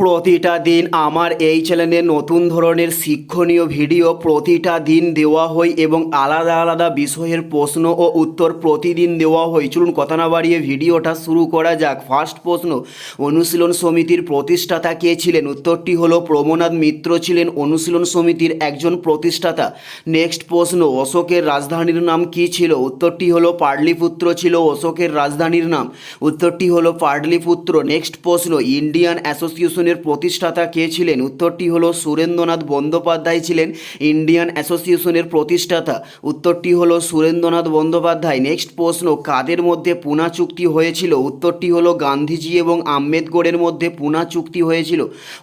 প্রতিটা দিন আমার এই চ্যানেলে নতুন ধরনের শিক্ষণীয় ভিডিও প্রতিটা দিন দেওয়া হয় এবং আলাদা আলাদা বিষয়ের প্রশ্ন ও উত্তর প্রতিদিন দেওয়া হয়। চলুন কথা না বাড়িয়ে ভিডিওটা শুরু করা যাক। ফার্স্ট প্রশ্ন, অনুশীলন সমিতির প্রতিষ্ঠাতা কে ছিলেন? উত্তরটি হলো প্রমনাথ মিত্র ছিলেন অনুশীলন সমিতির একজন প্রতিষ্ঠাতা। নেক্সট প্রশ্ন, অশোকের রাজধানীর নাম কি ছিল? উত্তরটি হলো পাটলিপুত্র ছিল অশোকের রাজধানীর নাম। উত্তরটি হলো পাটলিপুত্র নেক্সট প্রশ্ন, ইন্ডিয়ান অ্যাসোসিয়েশনের প্রতিষ্ঠাতা কে ছিলেন? উত্তরটি হলো সুরেন্দ্রনাথ বন্দ্যোপাধ্যায় ছিলেন ইন্ডিয়ান অ্যাসোসিয়েশনের প্রতিষ্ঠাতা। উত্তরটি হলো সুরেন্দ্রনাথ বন্দ্যোপাধ্যায়। নেক্সট প্রশ্ন, কাদের মধ্যে পুনা চুক্তি হয়েছিল? উত্তরটি হলো গান্ধীজি এবং আম্বেদকরের মধ্যে পুনা চুক্তি হয়েছিল।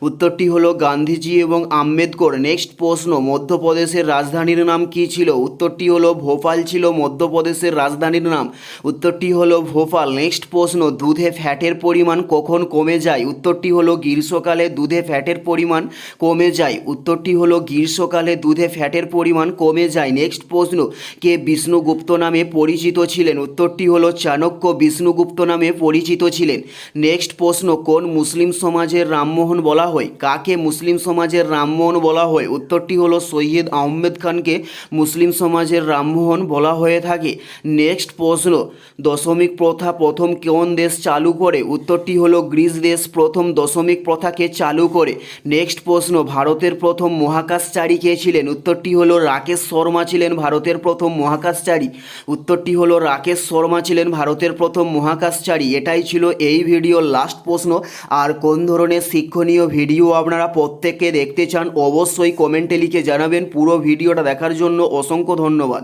উত্তরটি হলো গান্ধীজি এবং আম্বেদকর। নেক্সট প্রশ্ন, মধ্যপ্রদেশের রাজধানীর নাম কি ছিল? উত্তরটি হলো ভোপাল ছিল মধ্যপ্রদেশের রাজধানীর নাম। উত্তরটি হলো ভোপাল। নেক্সট প্রশ্ন, দুধে ফ্যাটের পরিমাণ কখন কমে যায়? উত্তরটি হলো গ্রীষ্মকালে দুধে ফ্যাটের পরিমাণ কমে যায়। উত্তরটি হলো গ্রীষ্মকালে দুধে ফ্যাটের পরিমাণ কমে যায়। নেক্সট প্রশ্ন, কে বিষ্ণুগুপ্ত নামে পরিচিত ছিলেন? উত্তরটি হলো চাণক্য বিষ্ণুগুপ্ত নামে পরিচিত ছিলেন। নেক্সট প্রশ্ন, কোন মুসলিম সমাজের রামমোহন বলা হয়? কাকে মুসলিম সমাজের রামমোহন বলা হয়? উত্তরটি হলো সৈয়দ আহমেদ খানকে মুসলিম সমাজের রামমোহন বলা হয়ে থাকে। নেক্সট প্রশ্ন, দশমিক প্রথা প্রথম কোন দেশ চালু করে? উত্তরটি হলো গ্রিস দেশ প্রথম দশমিক প্রথাকে চালু করে। নেক্সট প্রশ্ন, ভারতের প্রথম মহাকাশচারী কে ছিলেন? উত্তরটি হলো রাকেশ শর্মা ছিলেন ভারতের প্রথম মহাকাশচারী। উত্তরটি হলো রাকেশ শর্মা ছিলেন ভারতের প্রথম মহাকাশচারী। এটাই ছিল এই ভিডিওর লাস্ট প্রশ্ন। আর কোন ধরনের শিক্ষণীয় ভিডিও আপনারা প্রত্যেককে দেখতে চান, অবশ্যই কমেন্টে লিখে জানাবেন। পুরো ভিডিওটা দেখার জন্য অসংখ্য ধন্যবাদ।